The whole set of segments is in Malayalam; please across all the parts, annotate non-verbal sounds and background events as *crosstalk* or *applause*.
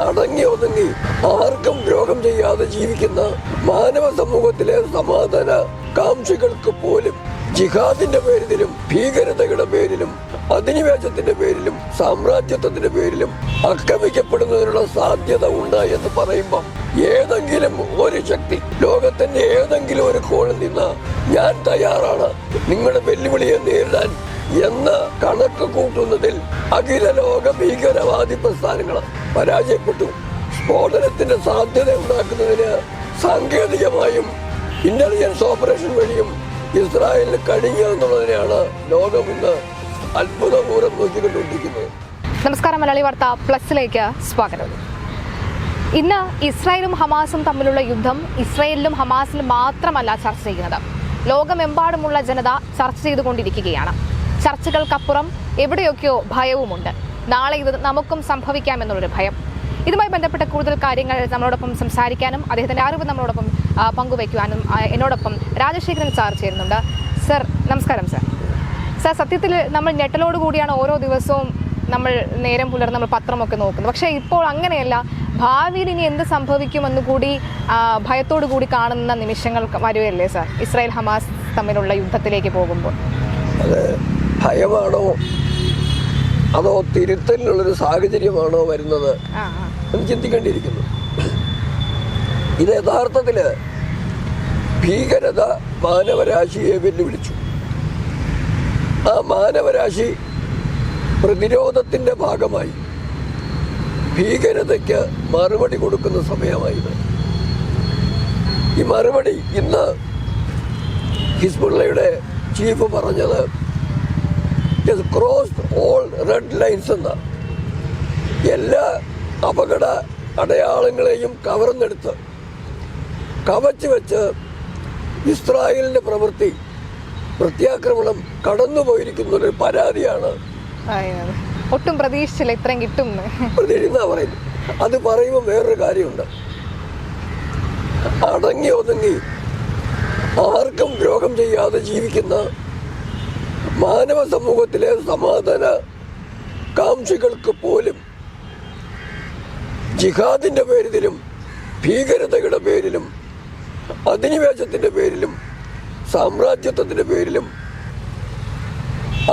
അടങ്ങി ഒതുങ്ങി ആർക്കും ദ്രോഹം ചെയ്യാതെ ജീവിക്കുന്ന മാനവ സമൂഹത്തിലെ സമാധാന കാംക്ഷികൾക്ക് പോലും ജിഹാദിന്റെ പേരിലും ഭീകരതയുടെ പേരിലും അധിനിവേശത്തിന്റെ പേരിലും സാമ്രാജ്യത്വത്തിന്റെ പേരിലും ആക്രമിക്കപ്പെടുന്നതിനുള്ള സാധ്യത ഉണ്ട് എന്ന് പറയുമ്പോൾ ഏതെങ്കിലും ഒരു ശക്തി ലോകത്തിന്റെ ഏതെങ്കിലും ഒരു കോണിൽ നിന്ന് ഞാൻ തയ്യാറാണ്. നിങ്ങളുടെ വെല്ലുവിളിയെ നേരിടാൻ എന്ന് കണക്ക് കൂട്ടുന്നതിൽ അഖില ലോക ഭീകരവാദി പ്രസ്ഥാനങ്ങൾ പരാജയപ്പെട്ടു. സ്ഫോടനത്തിന്റെ സാധ്യത ഉണ്ടാക്കുന്നതിന് സാങ്കേതികമായും ഇന്റലിജൻസ് ഓപ്പറേഷൻ വഴിയും ഇസ്രായേലിന് കഴിഞ്ഞു എന്നുള്ളതിനെയാണ് ലോകം ഇന്ന് അത്ഭുതപൂർവം നോക്കിക്കൊണ്ടിരിക്കുന്നത്. നമസ്കാരം മലയാളി വാർത്ത പ്ലസിലേക്ക് സ്വാഗതം. ഇന്ന് ഇസ്രായേലും ഹമാസും തമ്മിലുള്ള യുദ്ധം ഇസ്രായേലിലും ഹമാസിലും മാത്രമല്ല ചർച്ച ചെയ്യുന്നത്. ലോകമെമ്പാടുമുള്ള ജനത ചർച്ച ചെയ്തുകൊണ്ടിരിക്കുകയാണ്. ചർച്ചകൾക്കപ്പുറം എവിടെയൊക്കെയോ ഭയവുമുണ്ട്. നാളെ ഇത് നമുക്കും സംഭവിക്കാമെന്നുള്ളൊരു ഭയം. ഇതുമായി ബന്ധപ്പെട്ട കൂടുതൽ കാര്യങ്ങൾ നമ്മളോടൊപ്പം സംസാരിക്കാനും അദ്ദേഹത്തിന്റെ അറിവ് നമ്മളോടൊപ്പം പങ്കുവയ്ക്കുവാനും എന്നോടൊപ്പം രാജശേഖരൻ സാർ ചേരുന്നുണ്ട്. സർ നമസ്കാരം സർ. സർ സത്യത്തിൽ നമ്മൾ ഞെട്ടലോട് കൂടിയാണ് ഓരോ ദിവസവും നമ്മൾ നേരം പുലർന്ന് നമ്മൾ പത്രമൊക്കെ നോക്കുന്നത്. പക്ഷേ ഇപ്പോൾ അങ്ങനെയല്ല. ഭാവിയിൽ ഇനി എന്ത് സംഭവിക്കുമെന്ന് കൂടി ഭയത്തോടു കൂടി കാണുന്ന നിമിഷങ്ങൾ വരുവല്ലേ സർ? ഇസ്രായേൽ ഹമാസ് തമ്മിലുള്ള യുദ്ധത്തിലേക്ക് പോകുമ്പോൾ. ഭയമാണോ? അതോ തിരുത്തലിനുള്ളൊരു സാഹചര്യമാണോ വരുന്നത്? എന്ന് ചിന്തിക്കേണ്ടിയിരിക്കുന്നു. ഇത് യഥാർത്ഥത്തിൽ ഭീകരത മാനവരാശിയെ വെല്ലുവിളിച്ചു. ആ മാനവരാശി പ്രതിരോധത്തിന്റെ ഭാഗമായി ഭീകരതയ്ക്ക് മറുപടി കൊടുക്കുന്ന സമയമായത് ഈ മറുപടി ഇന്ന് ഹിസ്ബുള്ളയുടെ ചീഫ് പറഞ്ഞത് ക്രോസ് ഓൾ റെഡ് ലൈൻസ് എന്ന്. എല്ലാ അപകട അടയാളങ്ങളെയും കവർന്നെടുത്ത് കവച്ച് വെച്ച് ഇസ്രായേലിന്റെ പ്രവൃത്തി പ്രത്യാക്രമണം കടന്നുപോയിരിക്കുന്ന ഒരു പരാതിയാണ് ഒട്ടും പ്രതീക്ഷിച്ചില്ല ഇത്രയും കിട്ടും പ്രതീക്ഷിക്കുന്ന പറയുന്നത് അത് പറയുമ്പോൾ വേറൊരു കാര്യമുണ്ട്. അടങ്ങി ഒതുങ്ങി ആർക്കും ദ്രോഹം ചെയ്യാതെ ജീവിക്കുന്ന മാനവ സമൂഹത്തിലെ സമാധാന കാംക്ഷികൾക്ക് പോലും ജിഹാദിന്റെ പേരിലും ഭീകരതയുടെ പേരിലും അധിനിവേശത്തിന്റെ പേരിലും സാമ്രാജ്യത്വത്തിന്റെ പേരിലും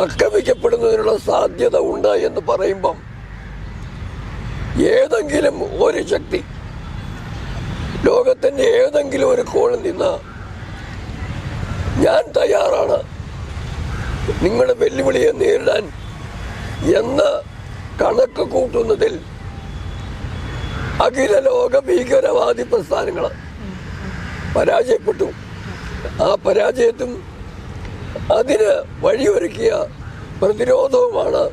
ആക്രമിക്കപ്പെടുന്നതിനുള്ള സാധ്യത ഉണ്ട് എന്ന് പറയുമ്പം ഏതെങ്കിലും ഒരു ശക്തി ലോകത്തിന്റെ ഏതെങ്കിലും ഒരു കോണിൽ നിന്ന് ഞാൻ തയ്യാറാണ്. നിങ്ങളുടെ വെല്ലുവിളിയെ നേരിടാൻ എന്ന് കണക്ക് കൂട്ടുന്നതിൽ അഖില ലോക ഭീകരവാദി പ്രസ്ഥാനങ്ങൾ പരാജയപ്പെട്ടു. ആ പരാജയത്തും അതിന് വഴിയൊരുക്കിയ പ്രതിരോധവുമാണ്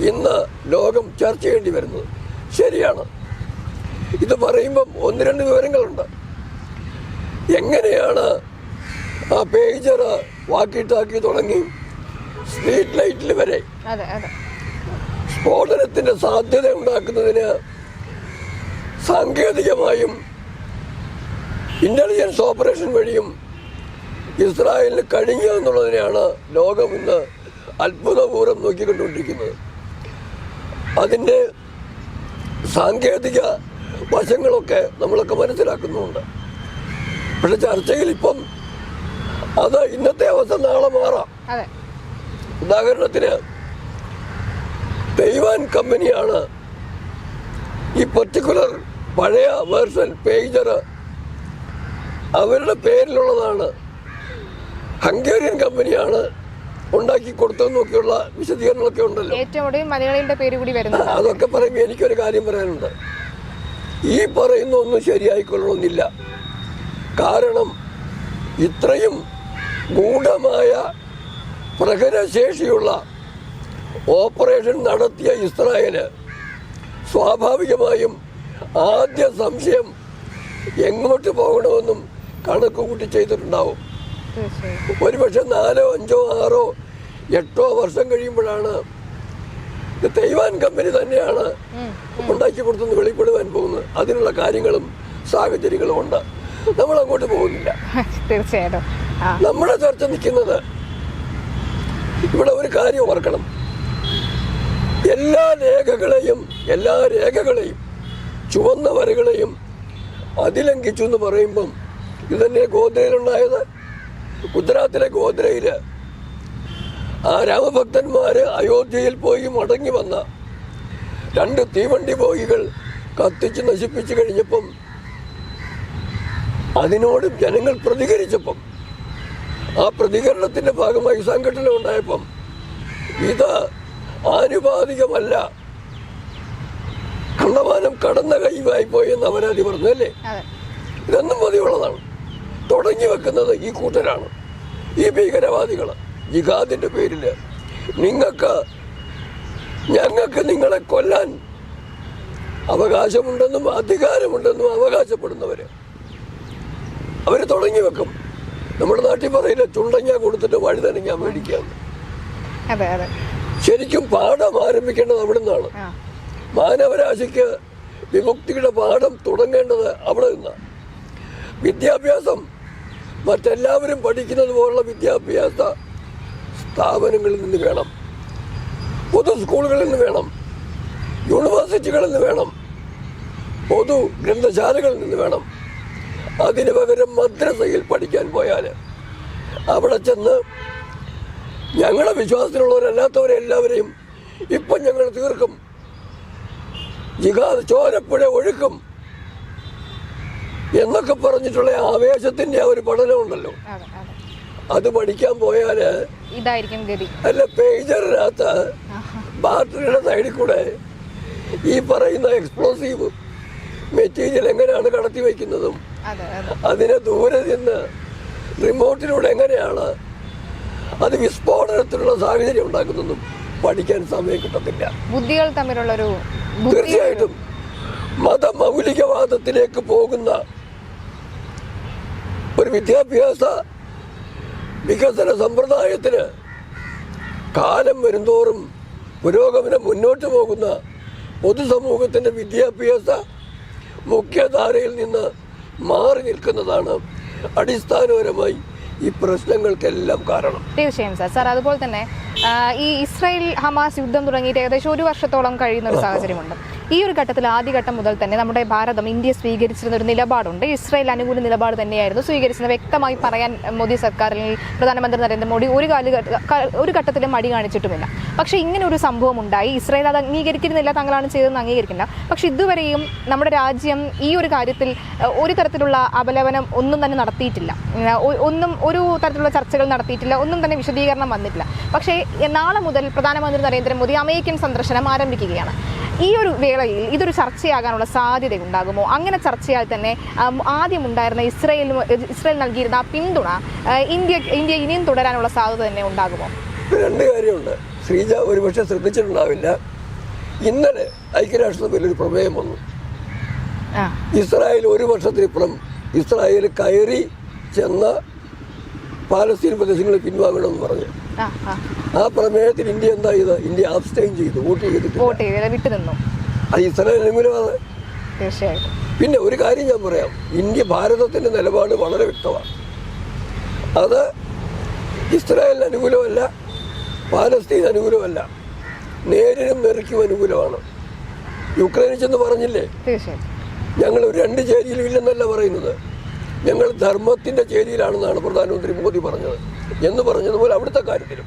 ഇന്ന് ലോകം ചർച്ച ചെയ്യേണ്ടി വരുന്നത്. ശരിയാണ്. ഇത് പറയുമ്പം ഒന്ന് രണ്ട് വിവരങ്ങളുണ്ട്. എങ്ങനെയാണ് ആ പേജർ വാക്കിട്ടാക്കി തുടങ്ങി? സ്ട്രീറ്റ് ലൈറ്റിൽ വരെ. സ്ഫോടനത്തിന്റെ സാധ്യത ഉണ്ടാക്കുന്നതിന് സാങ്കേതികമായും ഇന്റലിജൻസ് ഓപ്പറേഷൻ വഴിയും ഇസ്രായേലിന് കഴിഞ്ഞു എന്നുള്ളതിനെയാണ് ലോകം ഇന്ന് അത്ഭുതപൂർവം നോക്കിക്കൊണ്ടിരിക്കുന്നത് അതിന്റെ സാങ്കേതിക വശങ്ങളൊക്കെ നമ്മളൊക്കെ മനസ്സിലാക്കുന്നുണ്ട്. പക്ഷെ ചർച്ചയിൽ ഇപ്പം അത് ഇന്നത്തെ അവസ്ഥ നാളെ മാറാം. ഉദാഹരണത്തിന് തെയ്വാൻ കമ്പനിയാണ് ഈ പർട്ടിക്കുലർ പഴയ വേർഷൻ പേജർ അവരുടെ പേരിലുള്ളതാണ്. ഹംഗേറിയൻ കമ്പനിയാണ് ഉണ്ടാക്കി കൊടുത്തതെന്നൊക്കെയുള്ള വിശദീകരണങ്ങളൊക്കെ ഉണ്ടല്ലോ. ഏറ്റവും മലയാളികളുടെ പേര് കൂടി വരുന്നത്. അതൊക്കെ പറയുമ്പോൾ എനിക്കൊരു കാര്യം പറയാനുണ്ട്. ഈ പറയുന്ന ഒന്നും ശരിയായിക്കൊള്ളണമെന്നില്ല. കാരണം ഇത്രയും ഗൂഢമായ പ്രഹരശേഷിയുള്ള ഓപ്പറേഷൻ നടത്തിയ ഇസ്രായേൽ സ്വാഭാവികമായും ആദ്യ സംശയം എങ്ങോട്ട് പോകണമെന്നും കണക്ക് കൂട്ടി ചെയ്തിട്ടുണ്ടാവും. ഒരുപക്ഷെ നാലോ അഞ്ചോ ആറോ എട്ടോ വർഷം കഴിയുമ്പോഴാണ് തൈവാൻ കമ്പനി തന്നെയാണ് ഉണ്ടാക്കി കൊടുത്തെന്ന് വെളിപ്പെടുവാൻ പോകുന്നത്. അതിനുള്ള കാര്യങ്ങളും സാഹചര്യങ്ങളും ഉണ്ട്. നമ്മൾ അങ്ങോട്ട് പോകുന്നില്ല. *laughs* തീർച്ചയായിട്ടും. നമ്മുടെ ചർച്ച നിൽക്കുന്നത് ഇവിടെ ഒരു കാര്യം ഓർക്കണം. എല്ലാ രേഖകളെയും എല്ലാ രേഖകളെയും ചുവന്ന വരകളെയും അതിലംഘിച്ചു എന്ന് പറയുമ്പം ഇത് തന്നെ ഗോദ്രയിലുണ്ടായത് ഗുജറാത്തിലെ ഗോദ്രയിൽ ആ രാമഭക്തന്മാർ അയോധ്യയിൽ പോയി മടങ്ങി വന്ന രണ്ട് തീവണ്ടി ബോഗികൾ കത്തിച്ച് നശിപ്പിച്ചു കഴിഞ്ഞപ്പം അതിനോട് ജനങ്ങൾ പ്രതികരിച്ചപ്പം ആ പ്രതികരണത്തിന്റെ ഭാഗമായി സംഘടന ഉണ്ടായപ്പം ഇത് ആനുപാതികമല്ല. കണ്ടമാനം കടന്ന കൈവായി പോയെന്ന് അവരാതി പറഞ്ഞു അല്ലേ? ഇതൊന്നും മതിയുള്ളതാണ് തുടങ്ങി വെക്കുന്നത് ഈ കൂട്ടരാണ് ഈ ഭീകരവാദികൾ ജിഹാദിന്റെ പേരിൽ നിങ്ങൾക്ക് ഞങ്ങൾക്ക് നിങ്ങളെ കൊല്ലാൻ അവകാശമുണ്ടെന്നും അധികാരമുണ്ടെന്നും അവകാശപ്പെടുന്നവര്. അവർ തുടങ്ങി വെക്കും. നമ്മുടെ നാട്ടിൽ പറയില്ല ചുണ്ടങ്ങ കൊടുത്തിട്ട് വഴുതനങ്ങ മേടിക്കാന്ന്. അതെ അതെ. ശരിക്കും പാഠം ആരംഭിക്കേണ്ടത് അവിടെ നിന്നാണ് മാനവരാശിക്ക് വിമുക്തിയുടെ പാഠം തുടങ്ങേണ്ടത് അവിടെ നിന്നാണ് വിദ്യാഭ്യാസം മറ്റെല്ലാവരും പഠിക്കുന്നത് പോലുള്ള വിദ്യാഭ്യാസ സ്ഥാപനങ്ങളിൽ നിന്ന് വേണം. പൊതു സ്കൂളുകളിൽ നിന്ന് വേണം. യൂണിവേഴ്സിറ്റികളിൽ നിന്ന് വേണം. പൊതു ഗ്രന്ഥശാലകളിൽ നിന്ന് വേണം. അതിന് പകരം മദ്രസയിൽ പഠിക്കാൻ പോയാൽ അവിടെ ചെന്ന് ഞങ്ങളെ വിശ്വാസത്തിലുള്ളവരല്ലാത്തവരെ എല്ലാവരെയും ഇപ്പം ഞങ്ങൾ തീർക്കും. ജിഹാദ് ചോരപ്പുഴ ഒഴുക്കും എന്നൊക്കെ പറഞ്ഞിട്ടുള്ള ആവേശത്തിന്റെ ആ ഒരു പഠനമുണ്ടല്ലോ. അതെ പഠിക്കാൻ പോയാൽ ഇതായിരിക്കും അല്ല പേജറിനകത്ത്. ബാറ്ററിയുടെ സൈഡിൽ കൂടെ ഈ പറയുന്ന എക്സ്പ്ലോസീവ് മെറ്റീരിയൽ എങ്ങനെയാണ് കടത്തി വയ്ക്കുന്നതും അതിനെ ദൂരെ നിന്ന് റിമോട്ടിലൂടെ എങ്ങനെയാണ് അത് വിസ്ഫോടനത്തിനുള്ള സാഹചര്യം ഉണ്ടാക്കുന്നതും പഠിക്കാൻ സമയം കിട്ടത്തില്ല. ബുദ്ധികൾ തമ്മിലുള്ള ഒരു തീർച്ചയായിട്ടും. മതമൗലികവാദത്തിലേക്ക് പോകുന്ന ഒരു വിദ്യാഭ്യാസ വികസന സമ്പ്രദായത്തിന് കാലം വരുന്തോറും പുരോഗമനം മുന്നോട്ട് പോകുന്ന പൊതുസമൂഹത്തിന്റെ വിദ്യാഭ്യാസ മുഖ്യധാരയിൽ നിന്ന് മാറി നിൽക്കുന്നതാണ് അടിസ്ഥാനപരമായി ഈ പ്രശ്നങ്ങൾക്കെല്ലാം കാരണം. തീർച്ചയായും സാർ. സാർ അതുപോലെ തന്നെ ഈ ഇസ്രായേൽ ഹമാസ് യുദ്ധം തുടങ്ങിയിട്ട് ഏകദേശം ഒരു വർഷത്തോളം കഴിയുന്ന ഒരു സാഹചര്യമുണ്ട്. ഈ ഒരു ഘട്ടത്തിൽ ആദ്യഘട്ടം മുതൽ തന്നെ നമ്മുടെ ഭാരതം ഇന്ത്യ സ്വീകരിച്ചിരുന്ന ഒരു നിലപാടുണ്ട്. ഇസ്രായേൽ അനുകൂല നിലപാട് തന്നെയായിരുന്നു സ്വീകരിച്ചത് വ്യക്തമായി പറയാൻ മോദി സർക്കാർ അല്ലെങ്കിൽ പ്രധാനമന്ത്രി നരേന്ദ്രമോദി ഒരു കാല ഒരു ഘട്ടത്തിലും മടി കാണിച്ചിട്ടുമില്ല. പക്ഷേ ഇങ്ങനെ ഒരു സംഭവം ഉണ്ടായി ഇസ്രായേൽ അത് അംഗീകരിക്കുന്നില്ല തങ്ങളാണ് ചെയ്തതെന്ന് അംഗീകരിക്കില്ല. പക്ഷേ ഇതുവരെയും നമ്മുടെ രാജ്യം ഈ ഒരു കാര്യത്തിൽ ഒരു തരത്തിലുള്ള അപലപനം ഒന്നും തന്നെ നടത്തിയിട്ടില്ല. ഒന്നും ഒരു തരത്തിലുള്ള ചർച്ചകൾ നടത്തിയിട്ടില്ല. ഒന്നും തന്നെ വിശദീകരണം വന്നിട്ടില്ല. പക്ഷേ നാളെ മുതൽ പ്രധാനമന്ത്രി നരേന്ദ്രമോദി അമേരിക്കൻ സന്ദർശനം ആരംഭിക്കുകയാണ്. ഈ ഒരു വേളയിൽ ഇതൊരു ചർച്ചയാകാനുള്ള സാധ്യത ഉണ്ടാകുമോ അങ്ങനെ ചർച്ചയാൽ തന്നെ ആദ്യം ഉണ്ടായിരുന്ന ഇസ്രായേൽ ഇസ്രായേൽ നൽകിയിരുന്ന ആ പിന്തുണ ഇന്ത്യ ഇന്ത്യ ഇനിയും തുടരാനുള്ള സാധ്യത തന്നെ ഉണ്ടാകുമോ? രണ്ട് കാര്യമുണ്ട്. ശ്രീജ ഒരുപക്ഷെ ശ്രദ്ധിച്ചിട്ടുണ്ടാവില്ല. ഇന്നലെ ഐക്യരാഷ്ട്രസഭയിൽ ഒരു പ്രമേയം വന്നു. ഇസ്രായേൽ ഒരു വർഷത്തിനിപ്പുറം ഇസ്രായേൽ കയറി ചെന്ന പാലസ്തീൻ പ്രദേശങ്ങളിൽ പിൻവാങ്ങണമെന്ന് പറഞ്ഞു. ആ പ്രമേയത്തിൽ ഇന്ത്യ എന്താ ചെയ്ത് ഇന്ത്യ അബ്സ്റ്റൈൻ ചെയ്തു വോട്ട് ചെയ്തിട്ട് വോട്ട് ചെയ്ത് വിട്ടു നിന്നു അത് ഇസ്രായേൽ അനുകൂലമാണ് തീർച്ചയായിട്ടും. പിന്നെ ഒരു കാര്യം ഞാൻ പറയാം. ഇന്ത്യ ഭാരതത്തിന്റെ നിലപാട് വളരെ വ്യക്തമാണ്. അത് ഇസ്രായേലിന് അനുകൂലമല്ല പാലസ്തീൻ അനുകൂലമല്ല നേരിനും നെറുക്കും അനുകൂലമാണ്. യുക്രൈനിൽ ചെന്ന് പറഞ്ഞില്ലേ? ഞങ്ങൾ ഒരു രണ്ട് ചേരിയിലും ഇല്ലെന്നല്ല പറയുന്നത്. ഞങ്ങൾ ധർമ്മത്തിന്റെ ചേരിയിലാണെന്നാണ് പ്രധാനമന്ത്രി മോദി പറഞ്ഞത്. എന്ന് പറഞ്ഞതുപോലെ അവിടുത്തെ കാര്യത്തിലും.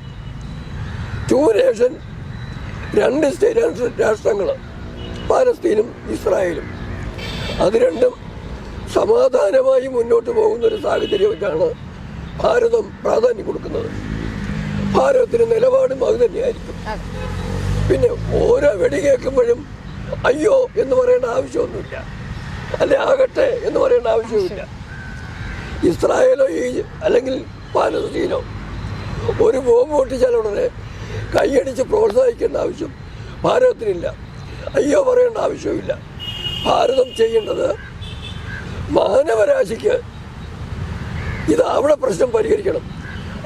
ടു നേഷൻ രണ്ട് സ്റ്റേറ്റ് രാഷ്ട്രങ്ങൾ പാലസ്തീനും ഇസ്രായേലും. അത് രണ്ടും സമാധാനമായി മുന്നോട്ട് പോകുന്ന ഒരു സാഹചര്യത്തിലാണ് ഭാരതം പ്രാധാന്യം കൊടുക്കുന്നത്. ഭാരതത്തിന് നിലപാടും അത് തന്നെയായിരിക്കും. പിന്നെ ഓരോ വെടി കേൾക്കുമ്പോഴും അയ്യോ എന്ന് പറയേണ്ട ആവശ്യമൊന്നുമില്ല. അല്ലെ ആകട്ടെ എന്ന് പറയേണ്ട ആവശ്യമില്ല ഇസ്രായേലോ ഈ അല്ലെങ്കിൽ പാലസ്തീനോ ഒരു ബോംബ് പൊട്ടിച്ചാൽ ഉടനെ കൈയടിച്ച് പ്രോത്സാഹിക്കേണ്ട ആവശ്യം ഭാരതത്തിനില്ല. അയ്യോ പറയേണ്ട ആവശ്യമില്ല. ഭാരതം ചെയ്യേണ്ടത് മാനവരാശിക്ക് ഇത് അവിടെ പ്രശ്നം പരിഹരിക്കണം.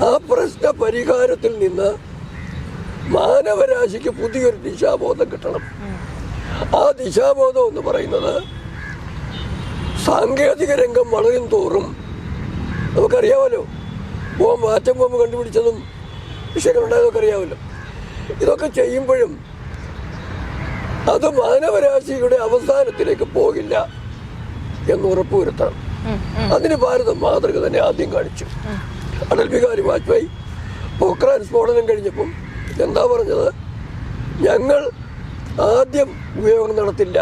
ആ പ്രശ്ന പരിഹാരത്തിൽ നിന്ന് മാനവരാശിക്ക് പുതിയൊരു ദിശാബോധം കിട്ടണം. ആ ദിശാബോധം എന്ന് പറയുന്നത് സാങ്കേതിക രംഗം വളരും തോറും നമുക്കറിയാമല്ലോ. ബോംബ് ആറ്റം ബോംബ് കണ്ടുപിടിച്ചതും വിഷയങ്ങളുണ്ടായതൊക്കെ അറിയാമല്ലോ. ഇതൊക്കെ ചെയ്യുമ്പോഴും അത് മാനവരാശിയുടെ അവസാനത്തിലേക്ക് പോകില്ല എന്ന് ഉറപ്പുവരുത്തണം. അതിന് ഭാരതം മാതൃക തന്നെ ആദ്യം കാണിച്ചു. അടൽ ബിഹാരി വാജ്പേയി പോക്രാൻ സ്ഫോടനം കഴിഞ്ഞപ്പം എന്താ പറഞ്ഞത്? ഞങ്ങൾ ആദ്യം ഉപയോഗം നടത്തില്ല.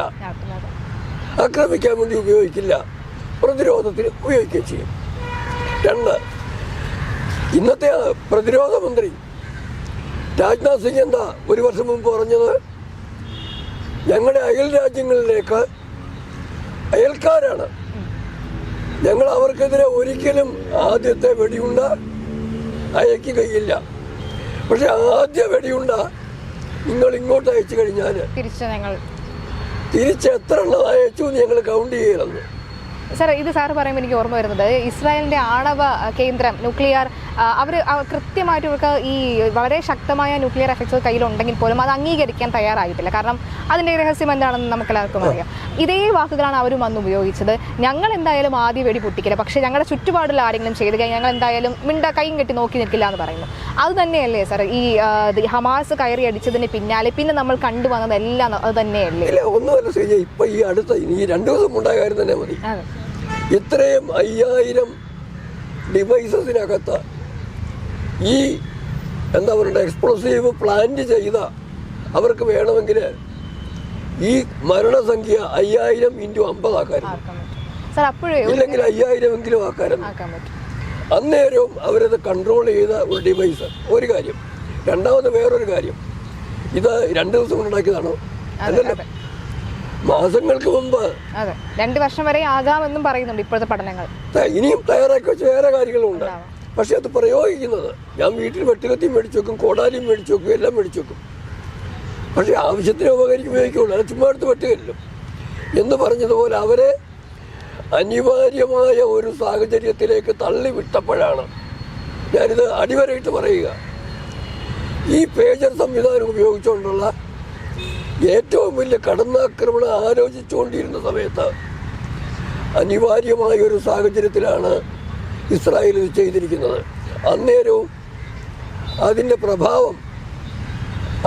ആക്രമിക്കാൻ വേണ്ടി ഉപയോഗിക്കില്ല. പ്രതിരോധത്തിന് ഉപയോഗിക്കുകയും ചെയ്യും. രണ്ട് ഇന്നത്തെ പ്രതിരോധ മന്ത്രി രാജ്നാഥ് സിംഗ് എന്താ ഒരു വർഷം മുമ്പ് പറഞ്ഞത്? ഞങ്ങളുടെ അയൽ രാജ്യങ്ങളിലേക്ക് അയൽക്കാരാണ്. ഞങ്ങൾ അവർക്കെതിരെ ഒരിക്കലും ആദ്യത്തെ വെടിയുണ്ട അയക്കുകയില്ല പക്ഷെ ആദ്യ വെടിയുണ്ട നിങ്ങൾ ഇങ്ങോട്ട് അയച്ചു കഴിഞ്ഞാൽ തിരിച്ച് എത്ര എണ്ണം അയച്ചു ഞങ്ങൾ കൗണ്ട് ചെയ്യലെന്ന് സാർ ഇത് സാർ പറയുമ്പോൾ എനിക്ക് ഓർമ്മ വരുന്നത്. ഇസ്രായേലിന്റെ ആണവ കേന്ദ്രം ന്യൂക്ലിയർ അവർ കൃത്യമായിട്ട് ഇവർക്ക് ഈ വളരെ ശക്തമായ ന്യൂക്ലിയർ എഫക്ട്സ് കയ്യിലുണ്ടെങ്കിൽ പോലും അത് അംഗീകരിക്കാൻ തയ്യാറായിട്ടില്ല. കാരണം അതിന്റെ രഹസ്യം എന്താണെന്ന് നമുക്ക് എല്ലാവർക്കും അറിയാം. ഇതേ വാക്കുകളാണ് അവരും അന്ന് ഉപയോഗിച്ചത്. ഞങ്ങൾ എന്തായാലും ആദ്യം വെടി പൊട്ടിക്കില്ല. പക്ഷേ ഞങ്ങളുടെ ചുറ്റുപാടുള്ള ആരെങ്കിലും ചെയ്ത് കഴിഞ്ഞാൽ ഞങ്ങൾ എന്തായാലും മിണ്ട കൈയും കെട്ടി നോക്കി നിൽക്കില്ല എന്ന് പറയുന്നു. അത് തന്നെയല്ലേ സാർ ഈ ഹമാസ് കയറി അടിച്ചതിന് പിന്നാലെ പിന്നെ നമ്മൾ കണ്ടുവന്നത് എല്ലാം അത് തന്നെയല്ലേ? ഒന്നുമല്ല ശ്രീജ. ഇപ്പൊ ഈ അടുത്ത ഈ രണ്ടു ദിവസം ഉണ്ടായ കാര്യം തന്നെ മതി. ഇത്രയും അയ്യായിരം ഡിവൈസസിനകത്ത് ഈ എന്താ പറയുക എക്സ്പ്ലോസീവ് പ്ലാന്റ് ചെയ്ത അവർക്ക് വേണമെങ്കിൽ ഈ മരണസംഖ്യ അയ്യായിരം ഇന്റു അമ്പതാക്കായിരുന്നു ഇല്ലെങ്കിൽ അയ്യായിരം എങ്കിലും ആക്കായിരുന്നു അന്നേരവും അവരത് കൺട്രോൾ ചെയ്ത ഒരു ഡിവൈസ് ഒരു കാര്യം. രണ്ടാമത് വേറൊരു കാര്യം. ഇത് രണ്ട് ദിവസം കൊണ്ടുണ്ടാക്കിയതാണോ അല്ലല്ലോ മാസങ്ങൾക്ക് മുമ്പ്. രണ്ട് വർഷം വരെ ആകാമെന്നും പറയുന്നുണ്ട് ഇപ്പോഴത്തെ പഠനങ്ങൾ. ഇനിയും തയ്യാറാക്കി വെച്ച വേറെ കാര്യങ്ങളുണ്ട്. ഉണ്ടാവാം. പക്ഷെ അത് പ്രയോഗിക്കുന്നത്. ഞാൻ വീട്ടിൽ വെട്ടുകത്തിയും മേടിച്ചു വെക്കും കോടാലിയും മേടിച്ചു വെക്കും എല്ലാം മേടിച്ചു വെക്കും. പക്ഷെ ആവശ്യത്തിന് ഉപകരിക്കും ഉപയോഗിക്കുള്ളൂ. അത് ചുമ്മാ എടുത്ത് വെട്ടുകയല്ലോ. എന്ന് പറഞ്ഞതുപോലെ അവരെ അനിവാര്യമായ ഒരു സാഹചര്യത്തിലേക്ക് തള്ളിവിട്ടപ്പോഴാണ് ഞാനിത് അടിവരയിട്ട് പറയുക. ഈ പേജർ സംവിധാനം ഉപയോഗിച്ചുകൊണ്ടുള്ള ഏറ്റവും വലിയ കടന്നാക്രമണം ആലോചിച്ചുകൊണ്ടിരുന്ന സമയത്ത് അനിവാര്യമായ ഒരു സാഹചര്യത്തിലാണ് ഇസ്രായേൽ ഇത് ചെയ്തിരിക്കുന്നത് അന്നേരവും അതിന്റെ പ്രഭാവം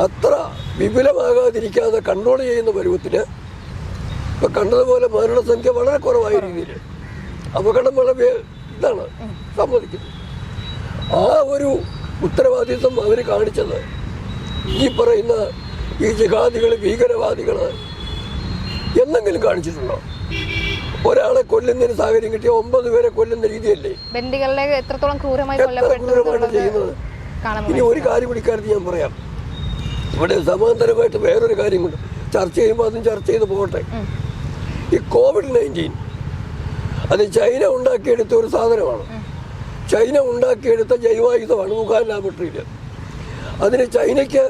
അത്ര വിപുലമാകാതിരിക്കാതെ കൺട്രോൾ ചെയ്യുന്ന പരുവത്തിൽ ഇപ്പം കണ്ടതുപോലെ മരണസംഖ്യ വളരെ കുറവായ രീതിയിൽ അപകടം വളരെ ഇതാണ് സമ്മതിക്കുന്നത്. ആ ഒരു ഉത്തരവാദിത്വം അവർ കാണിച്ചത് ഈ പറയുന്ന ഈ ജിഹാദികൾ ഭീകരവാദികൾ എന്നെങ്കിലും കാണിച്ചിട്ടുണ്ടോ? ഒരാളെ കൊല്ലുന്നതിന് സാഹചര്യം കിട്ടിയ ഒമ്പത് പേരെ കൊല്ലുന്ന രീതിയല്ലേ? എത്രത്തോളം ക്രൂരമായി ക്രൂരമായിട്ട് ചെയ്യുന്നത്? ഇനി ഒരു കാര്യം ഇക്കാര്യത്തിൽ ഞാൻ പറയാം. ഇവിടെ സമാന്തരമായിട്ട് വേറൊരു കാര്യം കൊണ്ട് ചർച്ച ചെയ്യുമ്പോൾ അതും ചർച്ച ചെയ്ത് പോകട്ടെ. ഈ കോവിഡ് നയന്റീൻ അത് ചൈന ഉണ്ടാക്കിയെടുത്ത ഒരു സാധനമാണ്. ചൈന ഉണ്ടാക്കിയെടുത്ത ജൈവായുധമാണ് വുഹാൻ ലാബറട്ടറിയിൽ അതിന് ചൈനയ്ക്ക്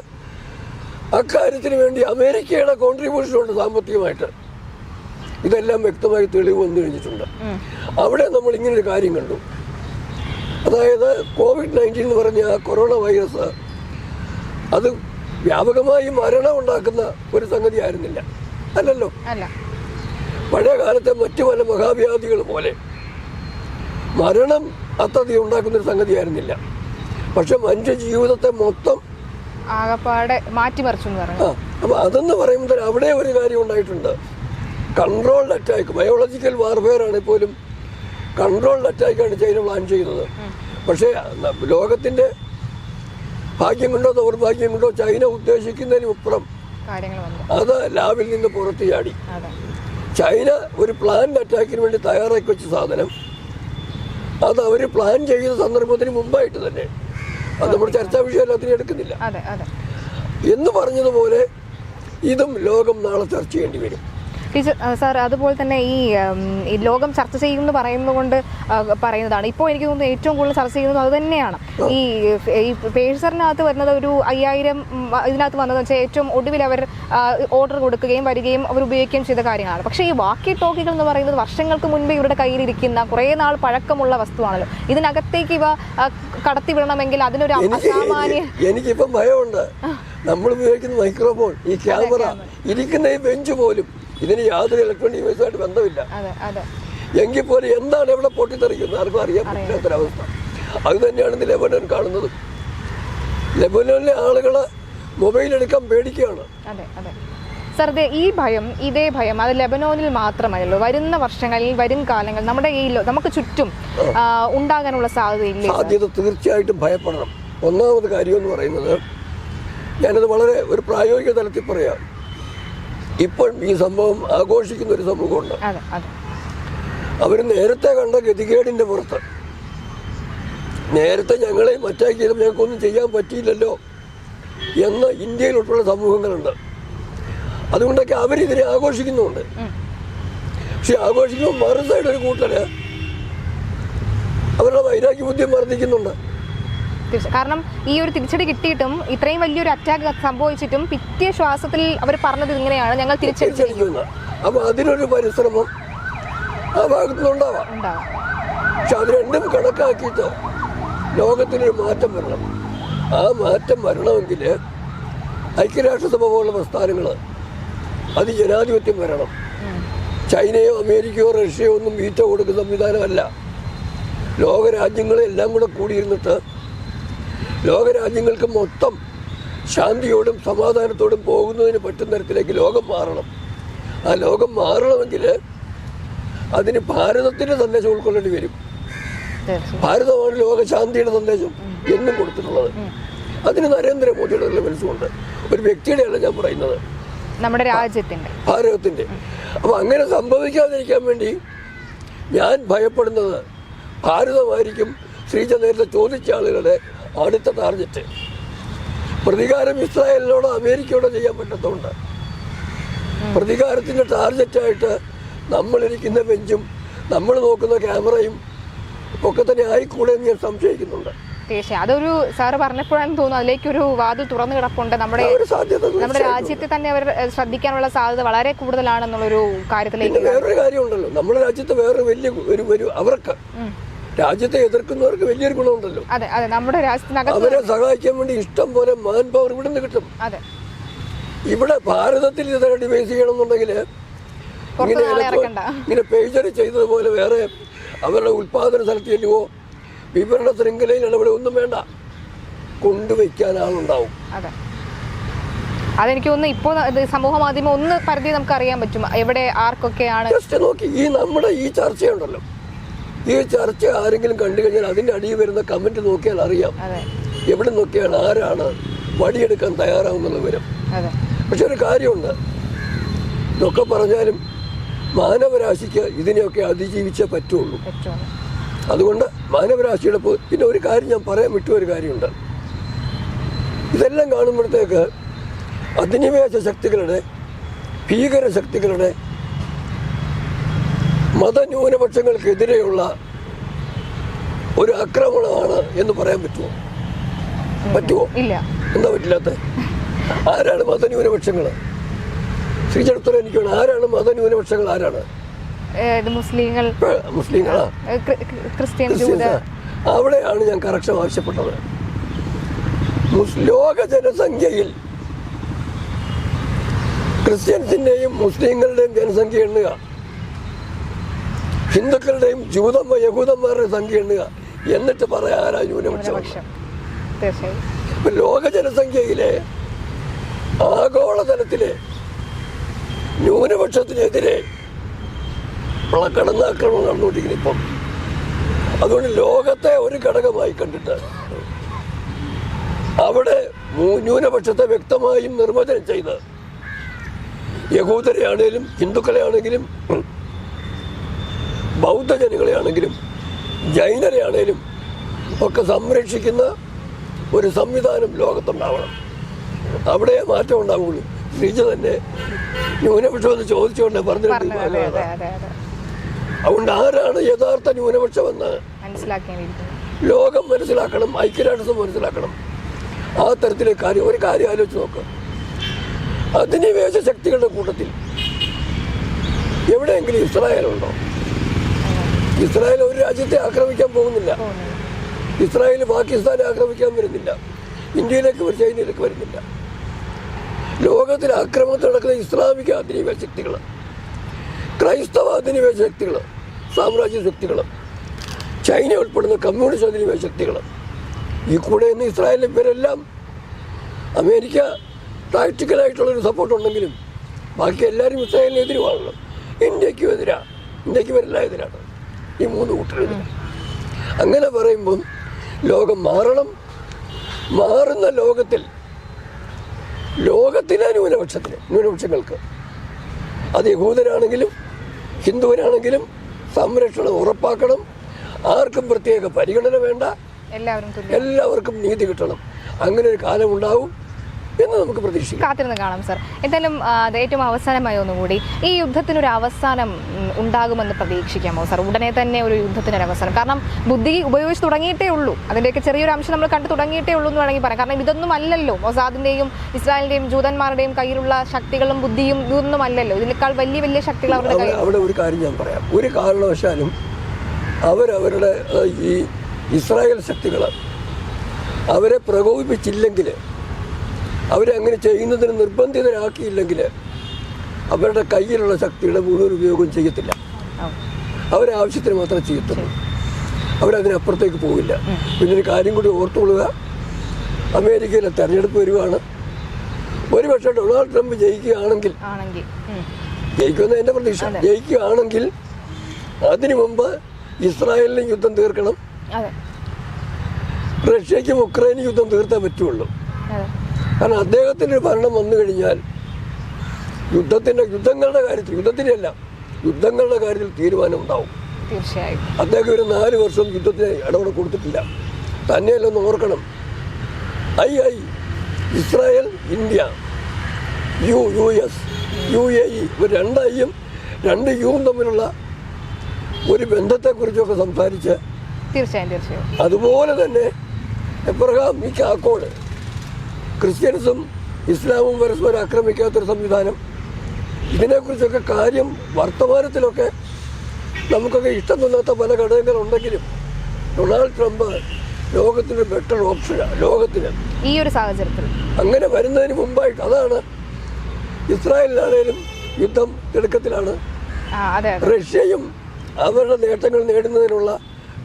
അക്കാര്യത്തിന് വേണ്ടി അമേരിക്കയുടെ കോൺട്രിബ്യൂഷൻ ഉണ്ട് സാമ്പത്തികമായിട്ട്. ഇതെല്ലാം വ്യക്തമായി തെളിവ് വന്നു കഴിഞ്ഞിട്ടുണ്ട്. അവിടെ നമ്മൾ ഇങ്ങനൊരു കാര്യം കണ്ടു. അതായത് കോവിഡ് നയന്റീൻ എന്ന് പറഞ്ഞ ആ കൊറോണ വൈറസ് അത് വ്യാപകമായി മരണം ഉണ്ടാക്കുന്ന ഒരു സംഗതി ആയിരുന്നില്ല. അല്ലല്ലോ? അല്ല. പഴയ കാലത്തെ മറ്റു പല മഹാവ്യാധികൾ പോലെ മരണം അത്രയധികം ഉണ്ടാക്കുന്ന ഒരു സംഗതിയായിരുന്നില്ല പക്ഷെ മനുഷ്യ ജീവിതത്തെ മൊത്തം ആകപ്പാടെ മാറ്റിമറിച്ചു അപ്പൊ അതെന്ന് പറയുമ്പോൾ അവിടെ ഒരു കാര്യം ഉണ്ടായിട്ടുണ്ട്. കൺട്രോൾഡ് അറ്റാക്ക് ബയോളജിക്കൽ വാർഫെയർ ആണെങ്കിൽ പോലും കൺട്രോൾഡ് അറ്റാക്കാണ് ചൈന പ്ലാൻ ചെയ്യുന്നത്. പക്ഷേ ലോകത്തിന്റെ ലോകത്തിന്റെ ഭാഗ്യം കൊണ്ടോ ദൗർഭാഗ്യം കൊണ്ടോ ചൈന ഉദ്ദേശിക്കുന്നതിനുപ്പുറം അത് ലാബിൽ നിന്ന് പുറത്ത് ചാടി. ചൈന ഒരു പ്ലാൻഡ് അറ്റാക്കിന് വേണ്ടി തയ്യാറാക്കി വെച്ച സാധനം. അത് അവർ പ്ലാൻ ചെയ്ത സന്ദർഭത്തിന് മുമ്പായിട്ട് തന്നെ. അത് നമ്മൾ ചർച്ചാ വിഷയമല്ലാത്തിന് എടുക്കുന്നില്ല. അതെ അതെ. എന്ന് പറഞ്ഞതുപോലെ ഇതും ലോകം നാളെ ചർച്ച ചെയ്യേണ്ടി വരും. ടീച്ചർ സാർ അതുപോലെ തന്നെ ഈ ലോകം ചർച്ച ചെയ്യുമെന്ന് പറയുന്നതുകൊണ്ട് കൊണ്ട് പറയുന്നതാണ്. ഇപ്പോൾ എനിക്ക് തോന്നുന്നു ഏറ്റവും കൂടുതൽ ചർച്ച ചെയ്യുന്നത് അത് തന്നെയാണ്. ഈ ഈ പേഴ്സറിനകത്ത് വരുന്നത് ഒരു അയ്യായിരം ഇതിനകത്ത് വന്നതെന്ന് വെച്ചാൽ ഏറ്റവും ഒടുവിൽ അവർ ഓർഡർ കൊടുക്കുകയും വരികയും അവർ ഉപയോഗിക്കുകയും ചെയ്ത കാര്യങ്ങളാണ്. പക്ഷേ ഈ വാക്കി ടോക്കികൾ എന്ന് പറയുന്നത് വർഷങ്ങൾക്ക് മുൻപ് ഇവരുടെ കയ്യിലിരിക്കുന്ന കുറേ നാൾ പഴക്കമുള്ള വസ്തുവാണല്ലോ. ഇതിനകത്തേക്ക് ഇവ കടത്തിവിടണമെങ്കിൽ അതിനൊരു അസാമാന്യ എനിക്കിപ്പം ഭയമുണ്ട്. നമ്മൾ ഉപയോഗിക്കുന്ന മൈക്രോഫോൺ ഈ ക്യാമറ. ഇരിക്കുന്ന ഈ ബെഞ്ച് പോലും ഇതിന് യാതൊരു ഇലക്ട്രോണിക് ഡിവൈസുമായിട്ട് ബന്ധമില്ല. എങ്കിൽ പോലും എന്താണ് എവിടെ പൊട്ടിത്തെറിക്കുന്നത്? ആർക്കും അറിയാൻ പറ്റാത്തൊരവസ്ഥ. അത് തന്നെയാണ് ഇന്ന് ലെബനൻ കാണുന്നത്. ലെബനോനിലെ ആളുകൾ മൊബൈൽ എടുക്കാൻ പേടിക്കുകയാണ്. സർ ഈ ഭയം ഇതേ ഭയം അത് ലെബനോനിൽ മാത്രമല്ലല്ലോ. വരുന്ന വർഷങ്ങളിൽ വരും കാലങ്ങൾ നമ്മുടെ ഈ നമുക്ക് ചുറ്റും ഉണ്ടാകാനുള്ള സാധ്യതയില്ല? സാധ്യത തീർച്ചയായിട്ടും ഭയപ്പെടണം. ഒന്നാമത് കാര്യം എന്ന് പറയുന്നത് ഞാനത് വളരെ ഒരു പ്രായോഗിക തലത്തിൽ പറയാം. ഇപ്പോൾ ഈ സംഭവം ആഘോഷിക്കുന്ന ഒരു സമൂഹമുണ്ട്. അവർ നേരത്തെ കണ്ട ഗതികേടിന്റെ പുറത്ത്. നേരത്തെ ഞങ്ങളെ മറ്റാക്കിയതും ഞങ്ങൾക്കൊന്നും ചെയ്യാൻ പറ്റിയില്ലല്ലോ എന്ന് ഇന്ത്യയിൽ ഉൾപ്പെടെ സമൂഹങ്ങളുണ്ട്. അതുകൊണ്ടൊക്കെ അവരിതിനെ ആഘോഷിക്കുന്നുണ്ട് പക്ഷെ ആഘോഷിക്കുമ്പോൾ മറു സൈഡ് ഒരു കൂട്ടര് അവരുടെ വൈരാഗ്യ ബുദ്ധി വർദ്ധിക്കുന്നുണ്ട് കാരണം ഈ ഒരു തിരിച്ചടി കിട്ടിയിട്ടും ഇത്രയും വലിയൊരു അറ്റാക്ക് സംഭവിച്ചിട്ടും പിറ്റേ ശ്വാസത്തിൽ അവർ പറഞ്ഞത് ഇങ്ങനെയാണ് ഞങ്ങൾ തിരിച്ചടിച്ചിരിക്കുന്നു. അപ്പോൾ അതിനൊരു പരിശ്രമം ആ ഭാഗത്തുനിന്നുണ്ടാവാം ഉണ്ടാവാം. പക്ഷെ അത് രണ്ടും കണക്കാക്കിയിട്ട് ലോകത്തിനൊരു മാറ്റം വരണം. ആ മാറ്റം വരണമെങ്കിൽ ഐക്യരാഷ്ട്രസഭ പോലുള്ള പ്രസ്ഥാനങ്ങൾ അത് ജനാധിപത്യം വരണം. ചൈനയോ അമേരിക്കയോ റഷ്യയോ ഒന്നും വീറ്റ കൊടുക്കുന്ന സംവിധാനമല്ല. ലോകരാജ്യങ്ങളെല്ലാം കൂടെ കൂടിയിരുന്നിട്ട് ലോകരാജ്യങ്ങൾക്ക് മൊത്തം ശാന്തിയോടും സമാധാനത്തോടും പോകുന്നതിന് പറ്റുന്ന തരത്തിലേക്ക് ലോകം മാറണം. ആ ലോകം മാറണമെങ്കിൽ അതിന് ഭാരതത്തിന്റെ സന്ദേശം ഉൾക്കൊള്ളേണ്ടി വരും. ഭാരതമാണ് ലോകശാന്തിയുടെ സന്ദേശം എന്നും കൊടുത്തിട്ടുള്ളത്. അതിന് നരേന്ദ്രമോദിയുടെ നല്ല മനസ്സുണ്ട് ഒരു വ്യക്തിയുടെയല്ല ഞാൻ പറയുന്നത്. നമ്മുടെ രാജ്യത്തിന്റെ. ഭാരതത്തിന്റെ അപ്പം അങ്ങനെ സംഭവിക്കാതിരിക്കാൻ വേണ്ടി ഞാൻ ഭയപ്പെടുന്നത് ഭാരതമായിരിക്കും. ശ്രീജ നേരത്തെ ചോദിച്ച ആളുകളുടെ അടുത്ത ടാർഗറ്റ് പ്രതികാരം ഇസ്രായേലിനോടോ അമേരിക്കയോടോ ചെയ്യാൻ പറ്റത്തുണ്ട് പ്രതികാരത്തിന്റെ ടാർഗറ്റായിട്ട് നമ്മളിരിക്കുന്ന ബെഞ്ചും നമ്മൾ നോക്കുന്ന ക്യാമറയും ഒക്കെ തന്നെ ആയിക്കൂടെ എന്ന് ഞാൻ സംശയിക്കുന്നുണ്ട്. തീർച്ചയായും. അതൊരു സാറ് പറഞ്ഞപ്പോഴാണ് തോന്നുന്നു അതിലേക്ക് ഒരു വാതിൽ തുറന്നു കിടപ്പുണ്ട്. നമ്മുടെ നമ്മുടെ രാജ്യത്തെ തന്നെ അവർ ശ്രദ്ധിക്കാനുള്ള സാധ്യത വളരെ കൂടുതലാണെന്നുള്ളൊരു കാര്യത്തിലേക്ക് വേറൊരു കാര്യമുണ്ടല്ലോ. നമ്മുടെ രാജ്യത്ത് വേറെ വലിയ ഒരു ഒരു അവർക്ക് രാജ്യത്തെ എതിർക്കുന്നവർക്ക് വലിയൊരു ഗുണമുണ്ടല്ലോ. അതെ അതെ നമ്മുടെ അവരെ സഹായിക്കാൻ വേണ്ടി ഇഷ്ടം പോലെ മാൻ പവർ ഇവിടെ നിന്ന് കിട്ടും. അതെ. ഇവിടെ ഭാരതത്തിൽ ഇതിനെ ഡിവൈസ് ചെയ്യണമെന്നുണ്ടെങ്കിൽ ഇങ്ങനെ ഇങ്ങനെ പേജർ ചെയ്തതുപോലെ വേറെ അവരുടെ ഉൽപാദന സ്ഥലത്ത് ചെല്ലുവോ വിവരണ ശൃംഖലയിൽ ഇടപെടൽ ഒന്നും വേണ്ട. കൊണ്ടുവയ്ക്കാൻ ആളുണ്ടാവും. അതെ. അതെനിക്ക് ഒന്ന് ഇപ്പോ സമൂഹ മാധ്യമം ഒന്ന് പരിധി നമുക്ക് അറിയാൻ പറ്റും. എവിടെ ആർക്കൊക്കെയാണ് ജസ്റ്റ് നോക്കി ഈ നമ്മുടെ ഈ ചർച്ചയുണ്ടല്ലോ. ഈ ചർച്ച ആരെങ്കിലും കണ്ടു കഴിഞ്ഞാൽ അതിന്റെ അടിയിൽ വരുന്ന കമന്റ് നോക്കിയാൽ അറിയാം. എവിടെ നോക്കിയാൽ ആരാണ് വടിയെടുക്കാൻ തയ്യാറാവുന്നുള്ള വിവരം പക്ഷെ ഒരു കാര്യമുണ്ട്. ഇതൊക്കെ പറഞ്ഞാലും മാനവരാശിക്ക് ഇതിനെയൊക്കെ അതിജീവിച്ചേ പറ്റുള്ളൂ. അതുകൊണ്ട് മാനവരാശിയുടെ പിന്നെ ഒരു കാര്യം ഞാൻ പറയാൻ വിട്ട ഒരു കാര്യമുണ്ട്. ഇതെല്ലാം കാണുമ്പോഴത്തേക്ക് അധിനിവേശ ശക്തികളുടെ ഭീകര ശക്തികളുടെ മതന്യൂനപക്ഷങ്ങൾക്കെതിരെയുള്ള ഒരു ആക്രമണമാണ് എന്ന് പറയാൻ പറ്റുമോ? പറ്റുമോ? എന്താ പറ്റില്ലാത്ത? ആരാണ് മതന്യൂനപക്ഷങ്ങൾ ശ്രീചരിത്രം എനിക്ക് വേണം ആരാണ് മതന്യൂനപക്ഷങ്ങൾ ആരാണ്? മുസ്ലിങ്ങൾ. മുസ്ലിങ്ങളാ? അവിടെയാണ് ഞാൻ കറക്ഷൻ ആവശ്യപ്പെട്ടത്. ലോക ജനസംഖ്യയിൽ ക്രിസ്ത്യൻസിന്റെയും മുസ്ലിങ്ങളുടെയും ജനസംഖ്യ എണ്ണുക. ഹിന്ദുക്കളുടെയും ജൂതന്മാർ യഹൂദന്മാരുടെ സംഖ്യ എണ്ണുക. എന്നിട്ട് പറയാൻ ആരാ ന്യൂനപക്ഷം. ലോക ജനസംഖ്യയിലെ ആഗോളതലത്തിലെ ന്യൂനപക്ഷത്തിനെതിരെ ഉള്ള കടന്നാക്രമണം നടന്നുകൊണ്ടിരിക്കുന്നു ഇപ്പം. അതുകൊണ്ട് ലോകത്തെ ഒരു ഘടകമായി കണ്ടിട്ട് അവിടെ ന്യൂനപക്ഷത്തെ വ്യക്തമായും നിർവചനം ചെയ്ത് യഹൂദരെയാണേലും ഹിന്ദുക്കളെയാണെങ്കിലും ബൗദ്ധജനങ്ങളെയാണെങ്കിലും ജൈനരെയാണേലും ഒക്കെ സംരക്ഷിക്കുന്ന ഒരു സംവിധാനം ലോകത്തുണ്ടാവണം. അവിടെ മാറ്റം ഉണ്ടാവുള്ളൂ. നിജ തന്നെ ന്യൂനപക്ഷം എന്ന് ചോദിച്ചുകൊണ്ട് പറഞ്ഞിട്ടുണ്ട് അതെ അതെ അതുകൊണ്ട് ആരാണ് യഥാർത്ഥ ന്യൂനപക്ഷമെന്ന് ലോകം മനസ്സിലാക്കണം ഐക്യരാഷ്ട്രം മനസ്സിലാക്കണം. ആ തരത്തിലെ കാര്യം ഒരു കാര്യം ആലോചിച്ച് നോക്ക്. അധിനിവേശ ശക്തികളുടെ കൂട്ടത്തിൽ എവിടെയെങ്കിലും ഇസ്രായേൽ ഉണ്ടോ ഇസ്രായേൽ ഒരു രാജ്യത്തെ ആക്രമിക്കാൻ പോകുന്നില്ല. ഇസ്രായേൽ പാകിസ്ഥാനെ ആക്രമിക്കാൻ വരുന്നില്ല. ഇന്ത്യയിലേക്ക് ചൈനയിലേക്ക് വരുന്നില്ല. ലോകത്തിൽ ആക്രമണത്തിൽ നടക്കുന്ന ഇസ്ലാമിക അധിനിവേശ ശക്തികൾ ക്രൈസ്തവ അധിനിവേശ ശക്തികൾ സാമ്രാജ്യ ശക്തികൾ ചൈന ഉൾപ്പെടുന്ന കമ്മ്യൂണിസ്റ്റ് അധിനിവേശ ശക്തികൾ ഈ കൂടെ ഇന്ന് ഇസ്രായേലിൽ ഇവരെല്ലാം അമേരിക്ക ടാക്ടിക്കലായിട്ടുള്ളൊരു സപ്പോർട്ട് ഉണ്ടെങ്കിലും ബാക്കി എല്ലാവരും ഇസ്രായേലിനെതിരുമാണല്ലോ ഇന്ത്യക്കും എതിരാ. ഇന്ത്യയ്ക്ക് വരില്ല എതിരാണ്. ഈ മൂന്ന് കൂട്ടരെതിരാണ് അങ്ങനെ പറയുമ്പം ലോകം മാറണം. മാറുന്ന ലോകത്തിൽ ലോകത്തിലെ ന്യൂനപക്ഷത്തിന് ന്യൂനപക്ഷങ്ങൾക്ക്. അത് യഹൂദരാണെങ്കിലും ഹിന്ദുവിനാണെങ്കിലും സംരക്ഷണം ഉറപ്പാക്കണം. ആർക്കും പ്രത്യേക പരിഗണന വേണ്ട. എല്ലാവർക്കും നീതി കിട്ടണം. അങ്ങനെ ഒരു കാലം ഉണ്ടാവും എന്ന് നമുക്ക് പ്രതീക്ഷിക്കാം. കാത്തിരുന്ന് കാണാം സർ എന്തായാലും ഏറ്റവും അവസാനമായി ഒന്നുകൂടി ഈ യുദ്ധത്തിനൊരു അവസാനം ഉണ്ടാകുമെന്ന് പ്രതീക്ഷിക്കാമോ സർ ഉടനെ തന്നെ ഒരു യുദ്ധത്തിനൊരു അവസാനം. കാരണം ബുദ്ധി ഉപയോഗിച്ച് തുടങ്ങിയിട്ടേ ഉള്ളൂ. അതിന്റെയൊക്കെ ചെറിയൊരു അംശം നമ്മൾ കണ്ടു തുടങ്ങിയിട്ടേ ഉള്ളൂ എന്ന് വേണമെങ്കിൽ പറയാം. കാരണം ഇതൊന്നും അല്ലല്ലോ. മൊസാദിന്റെയും ഇസ്രായേലിന്റെയും ജൂതന്മാരുടെയും കയ്യിലുള്ള ശക്തികളും ബുദ്ധിയും ഇതൊന്നും അല്ലല്ലോ. ഇതിനേക്കാൾ വലിയ വലിയ ശക്തികൾ അവരുടെ കയ്യിൽ അവിടെ ഒരു കാര്യം ഞാൻ പറയാം. ഒരു കാരണവശാലും അവരവരുടെ ഈ ഇസ്രായേൽ ശക്തികൾ അവരെ പ്രകോപിപ്പിച്ചില്ലെങ്കിൽ അവരെ അങ്ങനെ ചെയ്യുന്നതിന് നിർബന്ധിതരാക്കിയില്ലെങ്കിൽ അവരുടെ കയ്യിലുള്ള ശക്തിയുടെ മുഴുവൻ ഉപയോഗം ചെയ്യത്തില്ല. അവരാവശ്യത്തിന് മാത്രം ചെയ്യത്തുള്ളൂ. അവരതിനപ്പുറത്തേക്ക് പോവില്ല. പിന്നെ ഒരു കാര്യം കൂടി ഓർത്തുകൊള്ളുക. അമേരിക്കയിലെ തെരഞ്ഞെടുപ്പ് വരുവാണ്. ഒരുപക്ഷെ ഡൊണാൾഡ് ട്രംപ് ജയിക്കുകയാണെങ്കിൽ ജയിക്കുമെന്ന് എന്റെ പ്രതീക്ഷ. ജയിക്കുകയാണെങ്കിൽ അതിനു മുമ്പ് ഇസ്രായേലിന് യുദ്ധം തീർക്കണം. അതെ. റഷ്യയ്ക്കും ഉക്രൈനും യുദ്ധം തീർത്തേ പറ്റുള്ളൂ. കാരണം അദ്ദേഹത്തിന്റെ ഭരണം വന്നു കഴിഞ്ഞാൽ യുദ്ധത്തിന്റെ യുദ്ധങ്ങളുടെ കാര്യത്തിൽ യുദ്ധത്തിനല്ല യുദ്ധങ്ങളുടെ കാര്യത്തിൽ തീരുമാനം ഉണ്ടാവും തീർച്ചയായും. അദ്ദേഹം ഒരു നാല് വർഷം യുദ്ധത്തിന് ഇടപെട കൊടുത്തിട്ടില്ല. തന്നെയല്ല ഒന്ന് ഓർക്കണം. I I Israel India U U S U A E ഇവർ രണ്ട് ഐയും രണ്ട് യുവും തമ്മിലുള്ള ഒരു ബന്ധത്തെക്കുറിച്ചൊക്കെ സംസാരിച്ച് തീർച്ചയായും തീർച്ചയായും. അതുപോലെ തന്നെ എബ്രഹാം ഈ കാക്കോട് ക്രിസ്ത്യൻസും ഇസ്ലാമും പരസ്പരം ആക്രമിക്കാത്തൊരു സംവിധാനം. ഇതിനെക്കുറിച്ചൊക്കെ കാര്യം വർത്തമാനത്തിലൊക്കെ നമുക്കൊക്കെ ഇഷ്ടം തോന്നാത്ത പല ഘടകങ്ങളുണ്ടെങ്കിലും ഡൊണാൾഡ് ട്രംപ് ലോകത്തിന് ബെറ്റർ ഓപ്ഷനാണ് ലോകത്തിന്. ഈ ഒരു സാഹചര്യത്തിൽ. അങ്ങനെ വരുന്നതിന് മുമ്പായിട്ട് അതാണ് ഇസ്രായേലിലാണേലും യുദ്ധം തിടുക്കത്തിലാണ്. റഷ്യയും അവരുടെ നേട്ടങ്ങൾ നേടുന്നതിനുള്ള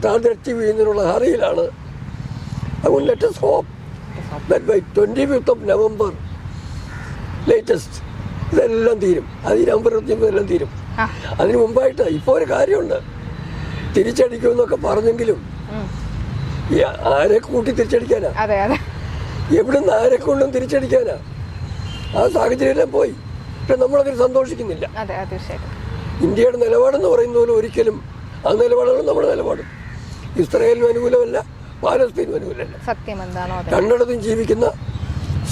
ടാർഗറ്റ് ചെയ്യുന്നതിനുള്ള ഹറിയിലാണ്. അതുകൊണ്ട് let's hope that by twenty fifth of November latest ഇതെല്ലാം തീരും. അത് ഈ നവംബർ ഇരുപത്തിയൊമ്പതെല്ലാം തീരും. ആ. അതിന് മുമ്പായിട്ട് ഇപ്പോൾ ഒരു കാര്യമുണ്ട്. തിരിച്ചടിക്കുമെന്നൊക്കെ പറഞ്ഞെങ്കിലും ആരെ കൂട്ടി തിരിച്ചടിക്കാനാ? എവിടുന്ന് ആരെ കൊണ്ടും തിരിച്ചടിക്കാനാ? ആ സാഹചര്യം പോയി. പക്ഷെ നമ്മളതിൽ സന്തോഷിക്കുന്നില്ല. ഇന്ത്യയുടെ നിലപാടെന്ന് പറയുന്ന പോലെ ഒരിക്കലും ആ നിലപാടാണ് നമ്മുടെ നിലപാട്. ഇസ്രായേലിനും അനുകൂലമല്ല. പാലസ്തീനും അനുകൂലമല്ല സത്യം എന്താണോ രണ്ടിടത്തും ജീവിക്കുന്ന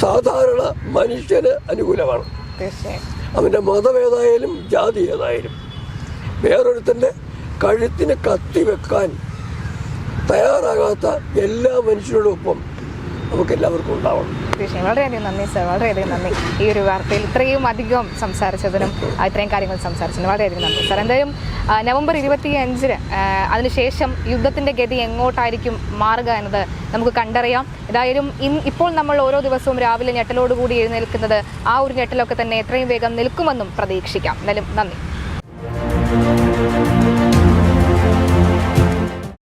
സാധാരണ മനുഷ്യന് അനുകൂലമാണ്. അവന്റെ അവന്റെ മതം ഏതായാലും ജാതി ഏതായാലും. വേറൊരുത്തന്റെ കഴുത്തിന് കത്തി വെക്കാൻ തയ്യാറാകാത്ത എല്ലാ മനുഷ്യരോടൊപ്പം നമുക്ക് എല്ലാവർക്കും ഉണ്ടാവണം. തീർച്ചയായും വളരെയധികം നന്ദി സർ. വളരെയധികം നന്ദി. ഈ ഒരു വാർത്തയിൽ ഇത്രയും അധികം സംസാരിച്ചതിനും ഇത്രയും കാര്യങ്ങൾ സംസാരിച്ചതിനും വളരെയധികം നന്ദി സർ. എന്തായാലും നവംബർ ഇരുപത്തി അഞ്ചിന് അതിനുശേഷം യുദ്ധത്തിന്റെ ഗതി എങ്ങോട്ടായിരിക്കും മാറുക എന്നത് നമുക്ക് കണ്ടറിയാം. ഏതായാലും ഇൻ ഇപ്പോൾ നമ്മൾ ഓരോ ദിവസവും രാവിലെ ഞെട്ടലോടുകൂടി എഴുന്നേൽക്കുന്നത് ആ ഒരു ഞെട്ടലൊക്കെ തന്നെ എത്രയും വേഗം നിൽക്കുമെന്നും പ്രതീക്ഷിക്കാം. എന്തായാലും നന്ദി.